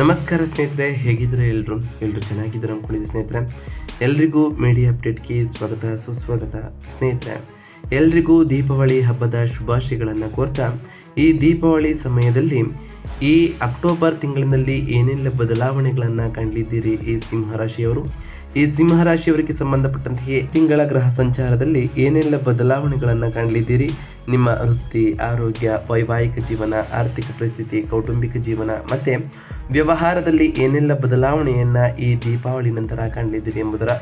ನಮಸ್ಕಾರ ಸ್ನೇಹಿತರೆ ಹೇಗಿದ್ರೆ ಎಲ್ಲರೂ ಎಲ್ಲರೂ ಚೆನ್ನಾಗಿದ್ದಾರೆ ಅಂದ್ಕೊಂಡಿದ್ದೆ ಸ್ನೇಹಿತರೆ? ಎಲ್ರಿಗೂ ಮೀಡಿಯಾ ಅಪ್ಡೇಟ್ಗೆ ಸ್ವಾಗತ, ಸುಸ್ವಾಗತ. ಸ್ನೇಹಿತರೆ, ಎಲ್ರಿಗೂ ದೀಪಾವಳಿ ಹಬ್ಬದ ಶುಭಾಶಯಗಳನ್ನು ಕೋರ್ತಾ, ಈ ದೀಪಾವಳಿ ಸಮಯದಲ್ಲಿ ಈ ಅಕ್ಟೋಬರ್ ತಿಂಗಳಿನಲ್ಲಿ ಏನೆಲ್ಲ ಬದಲಾವಣೆಗಳನ್ನು ಕಂಡಿದ್ದೀರಿ ಈ ಸಿಂಹರಾಶಿಯವರು ಈ ಸಿಂಹರಾಶಿಯವರಿಗೆ ಸಂಬಂಧಪಟ್ಟಂತೆಯೇ ತಿಂಗಳ ಗ್ರಹ ಸಂಚಾರದಲ್ಲಿ ಏನೆಲ್ಲ ಬದಲಾವಣೆಗಳನ್ನು ಕಾಣಲಿದ್ದೀರಿ? ನಿಮ್ಮ ವೃತ್ತಿ, ಆರೋಗ್ಯ, ವೈವಾಹಿಕ ಜೀವನ, ಆರ್ಥಿಕ ಪರಿಸ್ಥಿತಿ, ಕೌಟುಂಬಿಕ ಜೀವನ ಮತ್ತು ವ್ಯವಹಾರದಲ್ಲಿ ಏನೆಲ್ಲ ಬದಲಾವಣೆಯನ್ನು ಈ ದೀಪಾವಳಿ ನಂತರ ಕಾಣಲಿದ್ದೀರಿ ಎಂಬುದರ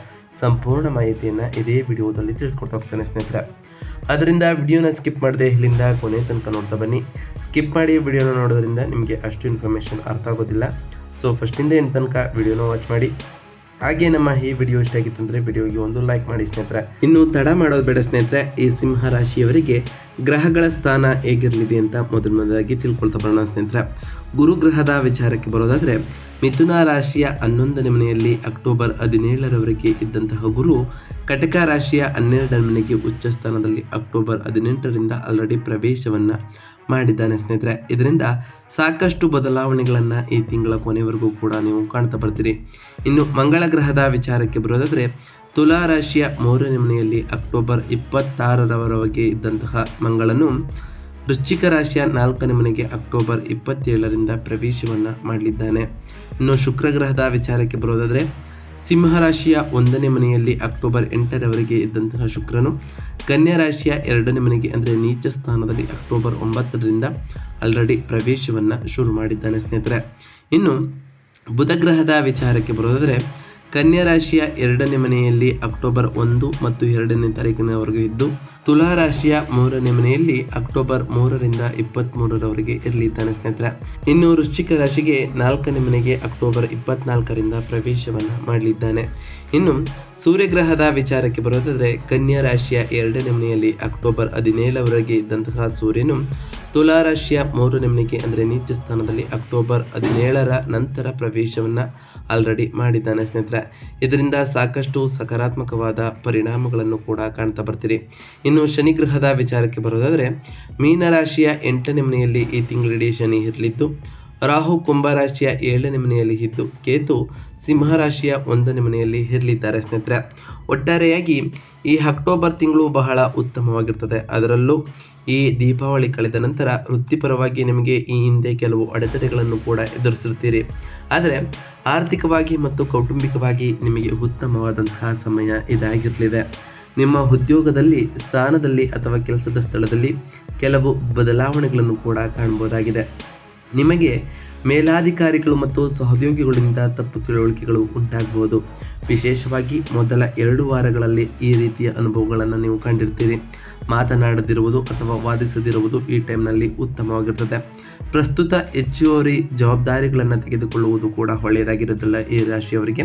ಸಂಪೂರ್ಣ ಮಾಹಿತಿಯನ್ನು ಇದೇ ವಿಡಿಯೋದಲ್ಲಿ ತಿಳಿಸ್ಕೊಡ್ತಾ ಹೋಗ್ತಾನೆ ಸ್ನೇಹಿತರೆ. ಅದರಿಂದ ವಿಡಿಯೋನ ಸ್ಕಿಪ್ ಮಾಡದೆ ಇಲ್ಲಿಂದ ಕೊನೆ ತನಕ ನೋಡ್ತಾ ಬನ್ನಿ. ಸ್ಕಿಪ್ ಮಾಡಿ ವಿಡಿಯೋನ ನೋಡೋದ್ರಿಂದ ನಿಮಗೆ ಅಷ್ಟು ಇನ್ಫಾರ್ಮೇಷನ್ ಅರ್ಥ ಆಗೋದಿಲ್ಲ. ಸೊ ಫಸ್ಟಿಂದ ಎಂಟು ತನಕ ವಿಡಿಯೋನ ವಾಚ್ ಮಾಡಿ. ಹಾಗೆ ನಮ್ಮ ಈ ವಿಡಿಯೋ ಇಷ್ಟ ಆಗಿತ್ತು ಅಂದರೆ ವಿಡಿಯೋಗೆ ಒಂದು ಲೈಕ್ ಮಾಡಿ ಸ್ನೇಹಿತರೆ. ಇನ್ನು ತಡ ಮಾಡೋದು ಬೇಡ ಸ್ನೇಹಿತರೆ, ಈ ಸಿಂಹ ರಾಶಿಯವರಿಗೆ ಗ್ರಹಗಳ ಸ್ಥಾನ ಹೇಗಿರಲಿದೆ ಅಂತ ಮೊದಲು ಮೊದಲಾಗಿ ತಿಳ್ಕೊಳ್ತಾ ಬರೋಣ ಸ್ನೇಹಿತರೆ. ಗುರುಗ್ರಹದ ವಿಚಾರಕ್ಕೆ ಬರೋದಾದರೆ, ಮಿಥುನ ರಾಶಿಯ ಹನ್ನೊಂದನೇ ಮನೆಯಲ್ಲಿ ಅಕ್ಟೋಬರ್ ಹದಿನೇಳರವರೆಗೆ ಇದ್ದಂತಹ ಗುರು ಕಟಕ ರಾಶಿಯ ಹನ್ನೆರಡನೇ ಮನೆಗೆ ಉಚ್ಚ ಸ್ಥಾನದಲ್ಲಿ ಅಕ್ಟೋಬರ್ ಹದಿನೆಂಟರಿಂದ ಆಲ್ರೆಡಿ ಪ್ರವೇಶವನ್ನು ಮಾಡಿದ್ದಾನೆ ಸ್ನೇಹಿತರೆ. ಇದರಿಂದ ಸಾಕಷ್ಟು ಬದಲಾವಣೆಗಳನ್ನು ಈ ತಿಂಗಳ ಕೊನೆವರೆಗೂ ಕೂಡ ನೀವು ಕಾಣ್ತಾ ಬರ್ತೀರಿ. ಇನ್ನು ಮಂಗಳ ಗ್ರಹದ ವಿಚಾರಕ್ಕೆ ಬರೋದಾದರೆ, ತುಲಾ ರಾಶಿಯ ಮೂರನೇ ಮನೆಯಲ್ಲಿ ಅಕ್ಟೋಬರ್ ಇಪ್ಪತ್ತಾರರವರೆಗೆ ಇದ್ದಂತಹ ಮಂಗಳನು ವೃಶ್ಚಿಕ ರಾಶಿಯ ನಾಲ್ಕನೇ ಮನೆಗೆ ಅಕ್ಟೋಬರ್ ಇಪ್ಪತ್ತೇಳರಿಂದ ಪ್ರವೇಶವನ್ನು ಮಾಡಲಿದ್ದಾನೆ. ಇನ್ನು ಶುಕ್ರ ಗ್ರಹದ ವಿಚಾರಕ್ಕೆ ಬರೋದಾದರೆ ಸಿಂಹರಾಶಿಯ ಒಂದನೇ ಮನೆಯಲ್ಲಿ ಅಕ್ಟೋಬರ್ ಎಂಟರವರೆಗೆ ಇದ್ದಂತಹ ಶುಕ್ರನು ಕನ್ಯಾ ರಾಶಿಯ ಎರಡನೇ ಮನೆಗೆ ಅಂದರೆ ನೀಚ ಸ್ಥಾನದಲ್ಲಿ ಅಕ್ಟೋಬರ್ ಒಂಬತ್ತರಿಂದ ಆಲ್ರೆಡಿ ಪ್ರವೇಶವನ್ನು ಶುರು ಮಾಡಿದ್ದಾನೆ ಸ್ನೇಹಿತರೆ. ಇನ್ನು ಬುಧಗ್ರಹದ ವಿಚಾರಕ್ಕೆ ಬರೋದಾದರೆ ಕನ್ಯಾ ರಾಶಿಯ ಎರಡನೇ ಮನೆಯಲ್ಲಿ ಅಕ್ಟೋಬರ್ ಒಂದು ಮತ್ತು ಎರಡನೇ ತಾರೀಕಿನವರೆಗೂ ಇದ್ದು, ತುಲಾ ರಾಶಿಯ ಮೂರನೇ ಮನೆಯಲ್ಲಿ ಅಕ್ಟೋಬರ್ ಮೂರರಿಂದ ಇಪ್ಪತ್ತ್ಮೂರರವರೆಗೆ ಇರಲಿದ್ದಾನೆ ಸ್ನೇಹಿತರೆ. ಇನ್ನು ವೃಶ್ಚಿಕ ರಾಶಿಗೆ ನಾಲ್ಕನೇ ಮನೆಗೆ ಅಕ್ಟೋಬರ್ ಇಪ್ಪತ್ನಾಲ್ಕರಿಂದ ಪ್ರವೇಶವನ್ನು ಮಾಡಲಿದ್ದಾನೆ. ಇನ್ನು ಸೂರ್ಯಗ್ರಹದ ವಿಚಾರಕ್ಕೆ ಬರೋದಾದರೆ ಕನ್ಯಾ ರಾಶಿಯ ಎರಡನೇ ಮನೆಯಲ್ಲಿ ಅಕ್ಟೋಬರ್ ಹದಿನೇಳರವರೆಗೆ ಇದ್ದಂತಹ ಸೂರ್ಯನು ತುಲಾ ರಾಶಿಯ ಮೂರನೇ ಮನೆಗೆ ಅಂದರೆ ನೀಚ ಸ್ಥಾನದಲ್ಲಿ ಅಕ್ಟೋಬರ್ ಹದಿನೇಳರ ನಂತರ ಪ್ರವೇಶವನ್ನು ಆಲ್ರೆಡಿ ಮಾಡಿದ್ದಾನೆ ಸ್ನೇಹಿತರೆ. ಇದರಿಂದ ಸಾಕಷ್ಟು ಸಕಾರಾತ್ಮಕವಾದ ಪರಿಣಾಮಗಳನ್ನು ಕೂಡ ಕಾಣ್ತಾ ಬರ್ತೀರಿ. ಇನ್ನು ಶನಿ ಗ್ರಹದ ವಿಚಾರಕ್ಕೆ ಬರೋದಾದರೆ ಮೀನರಾಶಿಯ ಎಂಟನೇ ಮನೆಯಲ್ಲಿ ಈ ತಿಂಗಳಿಡೀ ಶನಿ ಇರಲಿದ್ದು ರಾಹು ಕುಂಭರಾಶಿಯ ಏಳನೇ ಮನೆಯಲ್ಲಿ ಇದ್ದು, ಕೇತು ಸಿಂಹರಾಶಿಯ ಒಂದನೇ ಮನೆಯಲ್ಲಿ ಇರಲಿದ್ದಾರೆ ಸ್ನೇಹಿತರೆ. ಒಟ್ಟಾರೆಯಾಗಿ ಈ ಅಕ್ಟೋಬರ್ ತಿಂಗಳು ಬಹಳ ಉತ್ತಮವಾಗಿರ್ತದೆ. ಅದರಲ್ಲೂ ಈ ದೀಪಾವಳಿ ಕಳೆದ ನಂತರ ವೃತ್ತಿಪರವಾಗಿ ನಿಮಗೆ ಈ ಹಿಂದೆ ಕೆಲವು ಅಡೆತಡೆಗಳನ್ನು ಕೂಡ ಎದುರಿಸಿರ್ತೀರಿ. ಆದರೆ ಆರ್ಥಿಕವಾಗಿ ಮತ್ತು ಕೌಟುಂಬಿಕವಾಗಿ ನಿಮಗೆ ಉತ್ತಮವಾದಂತಹ ಸಮಯ ಇದಾಗಿರಲಿದೆ. ನಿಮ್ಮ ಉದ್ಯೋಗದಲ್ಲಿ, ಸ್ಥಾನದಲ್ಲಿ ಅಥವಾ ಕೆಲಸದ ಸ್ಥಳದಲ್ಲಿ ಕೆಲವು ಬದಲಾವಣೆಗಳನ್ನು ಕೂಡ ಕಾಣಬಹುದಾಗಿದೆ. ನಿಮಗೆ ಮೇಲಾಧಿಕಾರಿಗಳು ಮತ್ತು ಸಹೋದ್ಯೋಗಿಗಳಿಂದ ತಪ್ಪು ತಿಳುವಳಿಕೆಗಳು ಉಂಟಾಗಬಹುದು. ವಿಶೇಷವಾಗಿ ಮೊದಲ ಎರಡು ವಾರಗಳಲ್ಲಿ ಈ ರೀತಿಯ ಅನುಭವಗಳನ್ನು ನೀವು ಕಂಡಿರ್ತೀರಿ. ಮಾತನಾಡದಿರುವುದು ಅಥವಾ ವಾದಿಸದಿರುವುದು ಈ ಟೈಮ್ನಲ್ಲಿ ಉತ್ತಮವಾಗಿರ್ತದೆ ಪ್ರಸ್ತುತ ಹೆಚ್ಚುವರಿ ಜವಾಬ್ದಾರಿಗಳನ್ನು ತೆಗೆದುಕೊಳ್ಳುವುದು ಕೂಡ ಒಳ್ಳೆಯದಾಗಿರೋದಿಲ್ಲ ಈ ರಾಶಿಯವರಿಗೆ.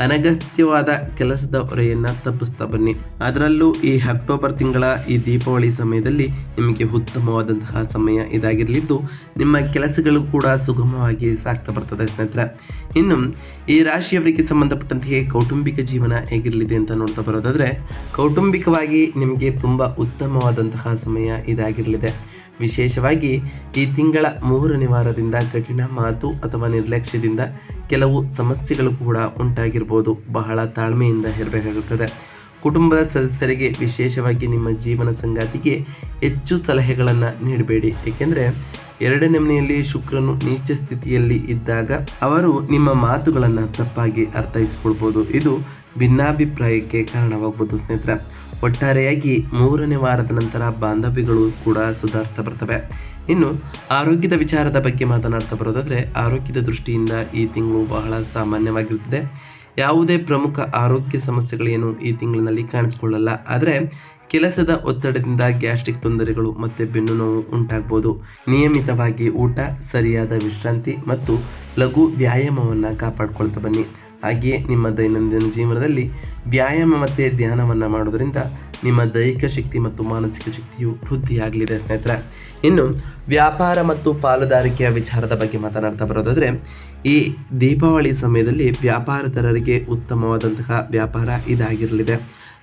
ಅನಗತ್ಯವಾದ ಕೆಲಸದ ಹೊರೆಯನ್ನು ತಪ್ಪಿಸ್ತಾ ಬನ್ನಿ. ಅದರಲ್ಲೂ ಈ ಅಕ್ಟೋಬರ್ ತಿಂಗಳ ಈ ದೀಪಾವಳಿ ಸಮಯದಲ್ಲಿ ನಿಮಗೆ ಉತ್ತಮವಾದಂತಹ ಸಮಯ ಇದಾಗಿರಲಿದ್ದು, ನಿಮ್ಮ ಕೆಲಸಗಳು ಕೂಡ ಸುಗಮವಾಗಿ ಸಾಗ್ತಾ ಬರ್ತದೆ ಸ್ನೇಹಿತರೆ. ಇನ್ನು, ಈ ರಾಶಿಯವರಿಗೆ ಸಂಬಂಧಪಟ್ಟಂತೆ ಕೌಟುಂಬಿಕ ಜೀವನ ಹೇಗಿರಲಿದೆ ಅಂತ ನೋಡ್ತಾ ಬರೋದಾದರೆ, ಕೌಟುಂಬಿಕವಾಗಿ ನಿಮಗೆ ತುಂಬ ಉತ್ತಮವಾದಂತಹ ಸಮಯ ಇದಾಗಿರಲಿದೆ. ವಿಶೇಷವಾಗಿ ಈ ತಿಂಗಳ ಮೂರನೇ ವಾರದಿಂದ ಕಠಿಣ ಮಾತು ಅಥವಾ ನಿರ್ಲಕ್ಷ್ಯದಿಂದ ಕೆಲವು ಸಮಸ್ಯೆಗಳು ಕೂಡ ಉಂಟಾಗಿರ್ಬೋದು. ಬಹಳ ತಾಳ್ಮೆಯಿಂದ ಇರಬೇಕಾಗುತ್ತದೆ ಕುಟುಂಬದ ಸದಸ್ಯರಿಗೆ ವಿಶೇಷವಾಗಿ ನಿಮ್ಮ ಜೀವನ ಸಂಗಾತಿಗೆ ಹೆಚ್ಚು ಸಲಹೆಗಳನ್ನು ನೀಡಬೇಡಿ. ಏಕೆಂದರೆ ಎರಡನೇ ಮನೆಯಲ್ಲಿ ಶುಕ್ರನು ನೀಚ ಸ್ಥಿತಿಯಲ್ಲಿ ಇದ್ದಾಗ ಅವರು ನಿಮ್ಮ ಮಾತುಗಳನ್ನು ತಪ್ಪಾಗಿ ಅರ್ಥೈಸಿಕೊಳ್ಬೋದು. ಇದು ಭಿನ್ನಾಭಿಪ್ರಾಯಕ್ಕೆ ಕಾರಣವಾಗ್ಬೋದು ಸ್ನೇಹಿತರೆ. ಒಟ್ಟಾರೆಯಾಗಿ ಮೂರನೇ ವಾರದ ನಂತರ ಬಾಂಧವ್ಯಗಳು ಕೂಡ ಸುಧಾರಿಸ್ತಾ ಬರ್ತವೆ. ಇನ್ನು ಆರೋಗ್ಯದ ವಿಚಾರದ ಬಗ್ಗೆ ಮಾತನಾಡ್ತಾ ಬರೋದಾದರೆ, ಆರೋಗ್ಯದ ದೃಷ್ಟಿಯಿಂದ ಈ ತಿಂಗಳು ಬಹಳ ಸಾಮಾನ್ಯವಾಗಿರುತ್ತದೆ. ಯಾವುದೇ ಪ್ರಮುಖ ಆರೋಗ್ಯ ಸಮಸ್ಯೆಗಳೇನು ಈ ತಿಂಗಳಿನಲ್ಲಿ ಕಾಣಿಸ್ಕೊಳ್ಳಲ್ಲ. ಆದರೆ ಕೆಲಸದ ಒತ್ತಡದಿಂದ ಗ್ಯಾಸ್ಟ್ರಿಕ್ ತೊಂದರೆಗಳು ಮತ್ತು ಬೆನ್ನು ನೋವು ಉಂಟಾಗ್ಬೋದು. ನಿಯಮಿತವಾಗಿ ಊಟ, ಸರಿಯಾದ ವಿಶ್ರಾಂತಿ ಮತ್ತು ಲಘು ವ್ಯಾಯಾಮವನ್ನು ಕಾಪಾಡ್ಕೊಳ್ತಾ ಬನ್ನಿ. ಹಾಗೆಯೇ ನಿಮ್ಮ ದೈನಂದಿನ ಜೀವನದಲ್ಲಿ ವ್ಯಾಯಾಮ ಮತ್ತು ಧ್ಯಾನವನ್ನು ಮಾಡೋದರಿಂದ ನಿಮ್ಮ ದೈಹಿಕ ಶಕ್ತಿ ಮತ್ತು ಮಾನಸಿಕ ಶಕ್ತಿಯು ವೃದ್ಧಿಯಾಗಲಿದೆ, ಸ್ನೇಹಿತರೆ. ಇನ್ನು, ವ್ಯಾಪಾರ ಮತ್ತು ಪಾಲುದಾರಿಕೆಯ ವಿಚಾರದ ಬಗ್ಗೆ ಮಾತನಾಡ್ತಾ ಬರೋದಾದರೆ, ಈ ದೀಪಾವಳಿ ಸಮಯದಲ್ಲಿ ವ್ಯಾಪಾರದಾರರಿಗೆ ಉತ್ತಮವಾದಂತಹ ವ್ಯಾಪಾರ ಇದಾಗಿರಲಿದೆ.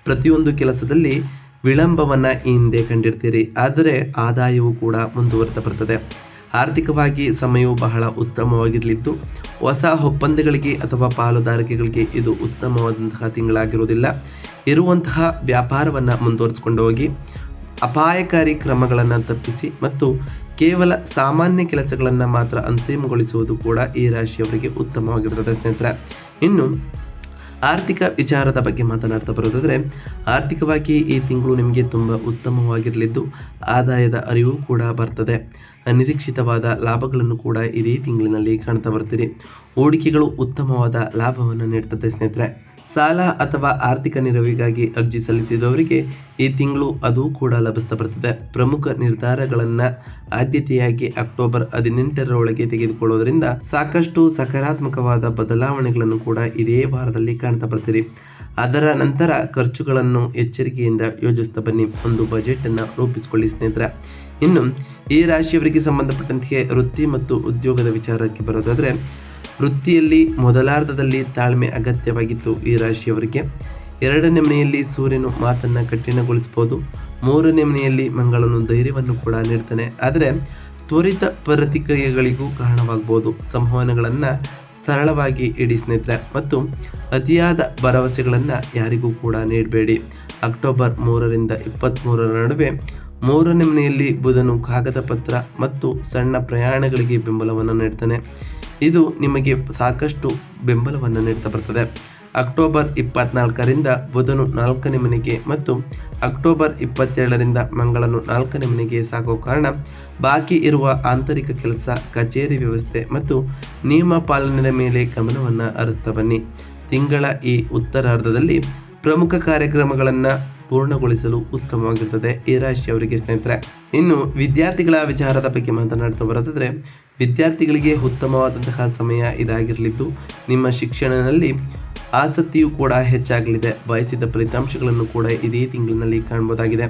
ಪ್ರತಿಯೊಂದು ಕೆಲಸದಲ್ಲಿ ವಿಳಂಬವನ್ನು ಈ ಹಿಂದೆ ಕಂಡಿರ್ತೀರಿ, ಆದರೆ ಆದಾಯವು ಕೂಡ ಮುಂದುವರೆದ ಬರ್ತದೆ. ಆರ್ಥಿಕವಾಗಿ ಸಮಯವು ಬಹಳ ಉತ್ತಮವಾಗಿರಲಿದ್ದು ಹೊಸ ಒಪ್ಪಂದಗಳಿಗೆ ಅಥವಾ ಪಾಲುದಾರಿಕೆಗಳಿಗೆ ಇದು ಉತ್ತಮವಾದಂತಹ ತಿಂಗಳಾಗಿರುವುದಿಲ್ಲ. ಇರುವಂತಹ ವ್ಯಾಪಾರವನ್ನು ಮುಂದುವರಿಸಿಕೊಂಡು ಹೋಗಿ, ಅಪಾಯಕಾರಿ ಕ್ರಮಗಳನ್ನು ತಪ್ಪಿಸಿ ಮತ್ತು ಕೇವಲ ಸಾಮಾನ್ಯ ಕೆಲಸಗಳನ್ನು ಮಾತ್ರ ಅಂತಿಮಗೊಳಿಸುವುದು ಕೂಡ ಈ ರಾಶಿಯವರಿಗೆ ಉತ್ತಮವಾಗಿರುತ್ತದೆ ಸ್ನೇಹಿತರೆ. ಇನ್ನು ಆರ್ಥಿಕ ವಿಚಾರದ ಬಗ್ಗೆ ಮಾತನಾಡ್ತಾ ಬರೋದಾದರೆ, ಆರ್ಥಿಕವಾಗಿ ಈ ತಿಂಗಳು ನಿಮಗೆ ತುಂಬ ಉತ್ತಮವಾಗಿರಲಿದ್ದು, ಆದಾಯದ ಅರಿವು ಕೂಡ ಬರ್ತದೆ. ಅನಿರೀಕ್ಷಿತವಾದ ಲಾಭಗಳನ್ನು ಕೂಡ ಇದೇ ತಿಂಗಳಿನಲ್ಲಿ ಕಾಣ್ತಾ ಬರ್ತೀರಿ. ಹೂಡಿಕೆಗಳು ಉತ್ತಮವಾದ ಲಾಭವನ್ನು ನೀಡ್ತದೆ ಸ್ನೇಹಿತರೆ. ಸಾಲ ಅಥವಾ ಆರ್ಥಿಕ ನೆರವಿಗಾಗಿ ಅರ್ಜಿ ಸಲ್ಲಿಸಿದವರಿಗೆ ಈ ತಿಂಗಳು ಅದು ಕೂಡ ಲಭಿಸ್ತಾ ಬರ್ತದೆ ಪ್ರಮುಖ ನಿರ್ಧಾರಗಳನ್ನು ಆದ್ಯತೆಯಾಗಿ ಅಕ್ಟೋಬರ್ ಹದಿನೆಂಟರೊಳಗೆ ತೆಗೆದುಕೊಳ್ಳೋದ್ರಿಂದ ಸಾಕಷ್ಟು ಸಕಾರಾತ್ಮಕವಾದ ಬದಲಾವಣೆಗಳನ್ನು ಕೂಡ ಇದೇ ವಾರದಲ್ಲಿ ಕಾಣ್ತಾ ಬರ್ತೀರಿ ಅದರ ನಂತರ ಖರ್ಚುಗಳನ್ನು ಎಚ್ಚರಿಕೆಯಿಂದ ಯೋಜಿಸ್ತಾ ಬನ್ನಿ. ಒಂದು ಬಜೆಟ್ ಅನ್ನು ರೂಪಿಸಿಕೊಳ್ಳಿ ಸ್ನೇಹಿತರೆ. ಇನ್ನು ಈ ರಾಶಿಯವರಿಗೆ ಸಂಬಂಧಪಟ್ಟಂತೆ ವೃತ್ತಿ ಮತ್ತು ಉದ್ಯೋಗದ ವಿಚಾರಕ್ಕೆ ಬರೋದಾದರೆ ವೃತ್ತಿಯಲ್ಲಿ ಮೊದಲಾರ್ಧದಲ್ಲಿ ತಾಳ್ಮೆ ಅಗತ್ಯವಾಗಿತ್ತು ಈ ರಾಶಿಯವರಿಗೆ. ಎರಡನೇ ಮನೆಯಲ್ಲಿ ಸೂರ್ಯನು ಮಾತನ್ನು ಕಠಿಣಗೊಳಿಸಬಹುದು ಮೂರನೇ ಮನೆಯಲ್ಲಿ ಮಂಗಳನು ಧೈರ್ಯವನ್ನು ಕೂಡ ನೀಡ್ತಾನೆ. ಆದರೆ ತ್ವರಿತ ಪ್ರತಿಕ್ರಿಯೆಗಳಿಗೂ ಕಾರಣವಾಗಬಹುದು ಸಂವಹನಗಳನ್ನು ಸರಳವಾಗಿ ಇಡಿ ಸ್ನೇಹಿತರೆ. ಮತ್ತು ಅತಿಯಾದ ಭರವಸೆಗಳನ್ನು ಯಾರಿಗೂ ಕೂಡ ನೀಡಬೇಡಿ. ಅಕ್ಟೋಬರ್ ಮೂರರಿಂದ ಇಪ್ಪತ್ತ್ಮೂರರ ನಡುವೆ ಮೂರನೇ ಮನೆಯಲ್ಲಿ ಬುಧನು ಕಾಗದ ಪತ್ರ ಮತ್ತು ಸಣ್ಣ ಪ್ರಯಾಣಗಳಿಗೆ ಬೆಂಬಲವನ್ನು ನೀಡ್ತಾನೆ. ಇದು ನಿಮಗೆ ಸಾಕಷ್ಟು ಬೆಂಬಲವನ್ನು ನೀಡ್ತಾ ಬರ್ತದೆ. ಅಕ್ಟೋಬರ್ ಇಪ್ಪತ್ನಾಲ್ಕರಿಂದ ಬುಧನು ನಾಲ್ಕನೇ ಮನೆಗೆ ಮತ್ತು ಅಕ್ಟೋಬರ್ ಇಪ್ಪತ್ತೇಳರಿಂದ ಮಂಗಳನು ನಾಲ್ಕನೇ ಮನೆಗೆ ಸಾಗೋ ಕಾರಣ ಬಾಕಿ ಇರುವ ಆಂತರಿಕ ಕೆಲಸ, ಕಚೇರಿ ವ್ಯವಸ್ಥೆ ಮತ್ತು ನಿಯಮ ಪಾಲನೆಯ ಮೇಲೆ ಗಮನವನ್ನು ಹರಿಸ್ತಾ ಬನ್ನಿ. ತಿಂಗಳ ಈ ಉತ್ತರಾರ್ಧದಲ್ಲಿ ಪ್ರಮುಖ ಕಾರ್ಯಕ್ರಮಗಳನ್ನು ಪೂರ್ಣಗೊಳಿಸಲು ಉತ್ತಮವಾಗಿರುತ್ತದೆ ಈ ರಾಶಿಯವರಿಗೆ ಸ್ನೇಹಿತರೆ, ಇನ್ನು ವಿದ್ಯಾರ್ಥಿಗಳ ವಿಚಾರದ ಬಗ್ಗೆ ಮಾತನಾಡ್ತಾ ಬರೋದಾದರೆ ವಿದ್ಯಾರ್ಥಿಗಳಿಗೆ ಉತ್ತಮವಾದಂತಹ ಸಮಯ ಇದಾಗಿರಲಿದ್ದು, ನಿಮ್ಮ ಶಿಕ್ಷಣದಲ್ಲಿ ಆಸಕ್ತಿಯು ಕೂಡ ಹೆಚ್ಚಾಗಲಿದೆ. ಬಯಸಿದ ಫಲಿತಾಂಶಗಳನ್ನು ಕೂಡ ಇದೇ ತಿಂಗಳಿನಲ್ಲಿ ಕಾಣಬಹುದಾಗಿದೆ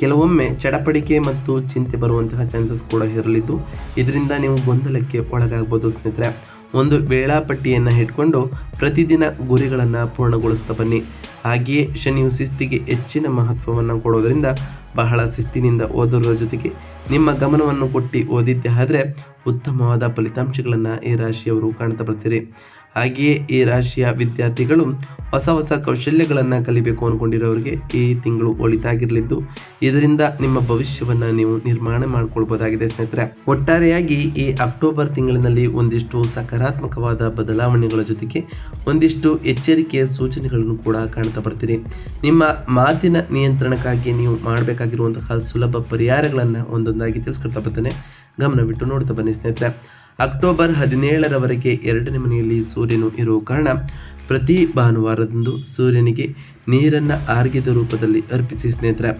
ಕೆಲವೊಮ್ಮೆ ಚಡಪಡಿಕೆ ಮತ್ತು ಚಿಂತೆ ಬರುವಂತಹ ಚಾನ್ಸಸ್ ಕೂಡ ಇರಲಿದ್ದು, ಇದರಿಂದ ನೀವು ಗೊಂದಲಕ್ಕೆ ಒಳಗಾಗಬಹುದು ಸ್ನೇಹಿತರೆ. ಒಂದು ವೇಳಾಪಟ್ಟಿಯನ್ನು ಇಟ್ಕೊಂಡು ಪ್ರತಿದಿನ ಗುರಿಗಳನ್ನು ಪೂರ್ಣಗೊಳಿಸ್ತಾ ಬನ್ನಿ. ಹಾಗೆಯೇ ಶನಿಯು ಶಿಸ್ತಿಗೆ ಹೆಚ್ಚಿನ ಮಹತ್ವವನ್ನು ಕೊಡೋದರಿಂದ ಬಹಳ ಶಿಸ್ತಿನಿಂದ ಓದಿರುವ ಜೊತೆಗೆ ನಿಮ್ಮ ಗಮನವನ್ನು ಕೊಟ್ಟು ಓದಿದ್ದೆ ಆದರೆ ಉತ್ತಮವಾದ ಫಲಿತಾಂಶಗಳನ್ನು ಈ ರಾಶಿಯವರು ಕಾಣ್ತಾ ಬರ್ತೀರಿ. ಹಾಗೆಯೇ ಈ ರಾಶಿಯ ವಿದ್ಯಾರ್ಥಿಗಳು ಹೊಸ ಹೊಸ ಕೌಶಲ್ಯಗಳನ್ನು ಕಲಿಬೇಕು ಅಂದ್ಕೊಂಡಿರೋರಿಗೆ ಈ ತಿಂಗಳು ಒಳಿತಾಗಿರಲಿದ್ದು, ಇದರಿಂದ ನಿಮ್ಮ ಭವಿಷ್ಯವನ್ನು ನೀವು ನಿರ್ಮಾಣ ಮಾಡಿಕೊಳ್ಬೋದಾಗಿದೆ ಸ್ನೇಹಿತರೆ. ಒಟ್ಟಾರೆಯಾಗಿ ಈ ಅಕ್ಟೋಬರ್ ತಿಂಗಳಿನಲ್ಲಿ ಒಂದಿಷ್ಟು ಸಕಾರಾತ್ಮಕವಾದ ಬದಲಾವಣೆಗಳ ಜೊತೆಗೆ ಒಂದಿಷ್ಟು ಎಚ್ಚರಿಕೆಯ ಸೂಚನೆಗಳನ್ನು ಕೂಡ ಕಾಣ್ತಾ ಬರ್ತೀರಿ. ನಿಮ್ಮ ಮಾತಿನ ನಿಯಂತ್ರಣಕ್ಕಾಗಿ ನೀವು ಮಾಡಬೇಕಾಗಿರುವಂತಹ ಸುಲಭ ಪರಿಹಾರಗಳನ್ನು ಒಂದೊಂದಾಗಿ ತಿಳಿಸ್ಕೊಳ್ತಾ ಬರ್ತೇನೆ. ಗಮನವಿಟ್ಟು ನೋಡ್ತಾ ಬನ್ನಿ ಸ್ನೇಹಿತರೆ. ಅಕ್ಟೋಬರ್ ಹದಿನೇಳರವರೆಗೆ ಎರಡನೇ ಮನೆಯಲ್ಲಿ ಸೂರ್ಯನು ಇರುವ ಕಾರಣ ಪ್ರತಿ ಭಾನುವಾರದಂದು ಸೂರ್ಯನಿಗೆ ನೀರನ್ನು ಆರ್ಗ್ಯದ ರೂಪದಲ್ಲಿ ಅರ್ಪಿಸಿ ಸ್ನೇಹಿತರ,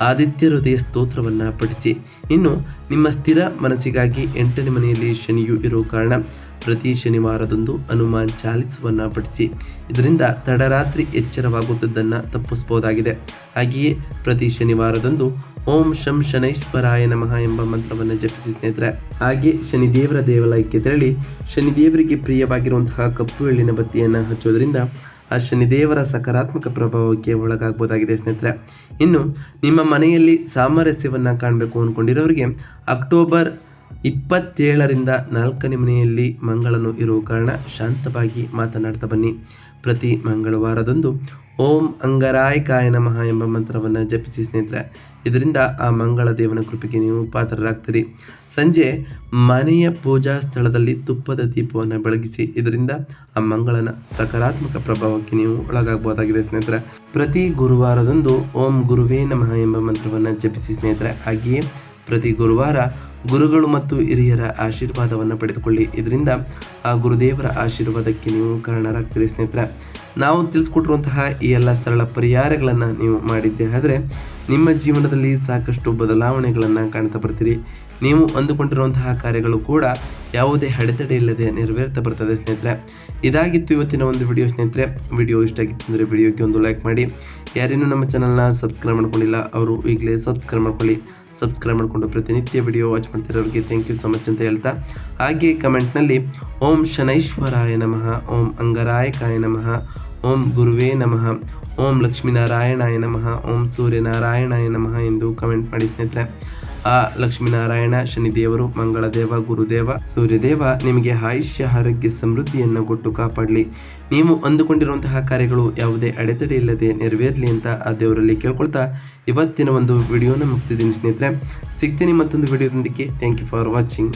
ಆದಿತ್ಯ ಹೃದಯ ಸ್ತೋತ್ರವನ್ನು ಪಠಿಸಿ. ಇನ್ನು ನಿಮ್ಮ ಸ್ಥಿರ ಮನಸ್ಸಿಗಾಗಿ ಎಂಟನೇ ಮನೆಯಲ್ಲಿ ಶನಿಯು ಇರುವ ಕಾರಣ ಪ್ರತಿ ಶನಿವಾರದಂದು ಹನುಮಾನ್ ಚಾಲಿಸುವನ್ನು ಪಠಿಸಿ. ಇದರಿಂದ ತಡರಾತ್ರಿ ಎಚ್ಚರವಾಗುತ್ತದನ್ನು ತಪ್ಪಿಸಬಹುದಾಗಿದೆ. ಹಾಗೆಯೇ ಪ್ರತಿ ಶನಿವಾರದಂದು ಓಂ ಶಂ ಶನೈಶ್ವರಾಯ ನಮಃ ಎಂಬ ಮಂತ್ರವನ್ನು ಜಪಿಸಿ ಸ್ನೇಹಿತರೆ. ಹಾಗೆ ಶನಿದೇವರ ದೇವಾಲಯಕ್ಕೆ ತೆರಳಿ ಶನಿದೇವರಿಗೆ ಪ್ರಿಯವಾಗಿರುವಂತಹ ಕಪ್ಪು ಎಳ್ಳಿನ ಬತ್ತಿಯನ್ನು ಹಚ್ಚೋದ್ರಿಂದ ಆ ಶನಿದೇವರ ಸಕಾರಾತ್ಮಕ ಪ್ರಭಾವಕ್ಕೆ ಒಳಗಾಗಬಹುದಾಗಿದೆ ಸ್ನೇಹಿತರೆ. ಇನ್ನು ನಿಮ್ಮ ಮನೆಯಲ್ಲಿ ಸಾಮರಸ್ಯವನ್ನು ಕಾಣಬೇಕು ಅಂದ್ಕೊಂಡಿರೋರಿಗೆ ಅಕ್ಟೋಬರ್ ಇಪ್ಪತ್ತೇಳರಿಂದ ನಾಲ್ಕನೇ ಮನೆಯಲ್ಲಿ ಮಂಗಳನು ಇರುವ ಕಾರಣ ಶಾಂತವಾಗಿ ಮಾತನಾಡ್ತಾ ಬನ್ನಿ. ಪ್ರತಿ ಮಂಗಳವಾರದಂದು ಓಂ ಅಂಗರಾಯ್ ಕಾಯ ನಮಃ ಎಂಬ ಮಂತ್ರವನ್ನು ಜಪಿಸಿ ಸ್ನೇಹಿತರೆ, ಇದರಿಂದ ಆ ಮಂಗಳ ದೇವನ ಕೃಪೆಗೆ ನೀವು ಪಾತ್ರರಾಗ್ತೀರಿ. ಸಂಜೆ ಮನೆಯ ಪೂಜಾ ಸ್ಥಳದಲ್ಲಿ ತುಪ್ಪದ ದೀಪವನ್ನು ಬೆಳಗಿಸಿ, ಇದರಿಂದ ಆ ಮಂಗಳನ ಸಕಾರಾತ್ಮಕ ಪ್ರಭಾವಕ್ಕೆ ನೀವು ಒಳಗಾಗಬಹುದಾಗಿದೆ ಸ್ನೇಹಿತರೆ. ಪ್ರತಿ ಗುರುವಾರದಂದು ಓಂ ಗುರುವೇ ನಮಃ ಎಂಬ ಮಂತ್ರವನ್ನು ಜಪಿಸಿ ಸ್ನೇಹಿತರೆ, ಹಾಗೆಯೇ ಪ್ರತಿ ಗುರುವಾರ ಗುರುಗಳು ಮತ್ತು ಹಿರಿಯರ ಆಶೀರ್ವಾದವನ್ನು ಪಡೆದುಕೊಳ್ಳಿ. ಇದರಿಂದ ಆ ಗುರುದೇವರ ಆಶೀರ್ವಾದಕ್ಕೆ ನೀವು ಕಾರಣರಾಗ್ತೀರಿ ಸ್ನೇಹಿತರೆ. ನಾವು ತಿಳಿಸ್ಕೊಟ್ಟಿರುವಂತಹ ಈ ಎಲ್ಲ ಸರಳ ಪರಿಹಾರಗಳನ್ನು ನೀವು ಮಾಡಿದ್ದೆ ಆದರೆ ನಿಮ್ಮ ಜೀವನದಲ್ಲಿ ಸಾಕಷ್ಟು ಬದಲಾವಣೆಗಳನ್ನು ಕಾಣ್ತಾ ಬರ್ತೀರಿ. ನೀವು ಅಂದುಕೊಂಡಿರುವಂತಹ ಕಾರ್ಯಗಳು ಕೂಡ ಯಾವುದೇ ಅಡೆತಡೆ ಇಲ್ಲದೆ ನೆರವೇರ್ತಾ ಬರ್ತದೆ ಸ್ನೇಹಿತರೆ. ಇದಾಗಿತ್ತು ಇವತ್ತಿನ ಒಂದು ವಿಡಿಯೋ ಸ್ನೇಹಿತರೆ. ವಿಡಿಯೋ ಇಷ್ಟ ಆಗಿತ್ತು ಅಂದರೆ ವಿಡಿಯೋಕ್ಕೆ ಒಂದು ಲೈಕ್ ಮಾಡಿ. ಯಾರೇನು ನಮ್ಮ ಚಾನಲ್ನ ಸಬ್ಸ್ಕ್ರೈಬ್ ಮಾಡ್ಕೊಂಡಿಲ್ಲ, ಅವರು ಈಗಲೇ ಸಬ್ಸ್ಕ್ರೈಬ್ ಮಾಡ್ಕೊಳ್ಳಿ. ಸಬ್ಸ್ಕ್ರೈಬ್ ಮಾಡಿಕೊಂಡು ಪ್ರತಿನಿತ್ಯ ವಿಡಿಯೋ ವಾಚ್ ಮಾಡ್ತಿರೋರಿಗೆ ಥ್ಯಾಂಕ್ ಯು ಸೊ ಮಚ್ ಅಂತ ಹೇಳ್ತಾ. ಹಾಗೆ ಕಮೆಂಟ್ನಲ್ಲಿ ಓಂ ಶನೈಶ್ವರಾಯ ನಮಃ, ಓಂ ಅಂಗರಾಯಕಾಯ ನಮಃ, ಓಂ ಗುರುವೇ ನಮಃ, ಓಂ ಲಕ್ಷ್ಮೀನಾರಾಯಣಾಯ ನಮಃ, ಓಂ ಸೂರ್ಯನಾರಾಯಣಾಯ ನಮಃ ಎಂದು ಕಮೆಂಟ್ ಮಾಡಿ ಸ್ನೇಹಿತರೆ. ಆ ಲಕ್ಷ್ಮೀನಾರಾಯಣ, ಶನಿದೇವರು, ಮಂಗಳದೇವ, ಗುರುದೇವ, ಸೂರ್ಯದೇವ ನಿಮಗೆ ಆಯುಷ್ಯ, ಆರೋಗ್ಯ, ಸಮೃದ್ಧಿಯನ್ನು ಕೊಟ್ಟು ಕಾಪಾಡಲಿ. ನೀವು ಅಂದುಕೊಂಡಿರುವಂತಹ ಕಾರ್ಯಗಳು ಯಾವುದೇ ಅಡೆತಡೆ ಇಲ್ಲದೆ ನೆರವೇರಲಿ ಅಂತ ಆ ದೇವರಲ್ಲಿ ಕೇಳ್ಕೊಳ್ತಾ ಇವತ್ತಿನ ಒಂದು ವಿಡಿಯೋನ ಮುಗ್ತಿದ್ದೀನಿ ಸ್ನೇಹಿತರೆ. ಸಿಗ್ತೀನಿ ಮತ್ತೊಂದು ವಿಡಿಯೋದೊಂದಿಗೆ. Thank you for watching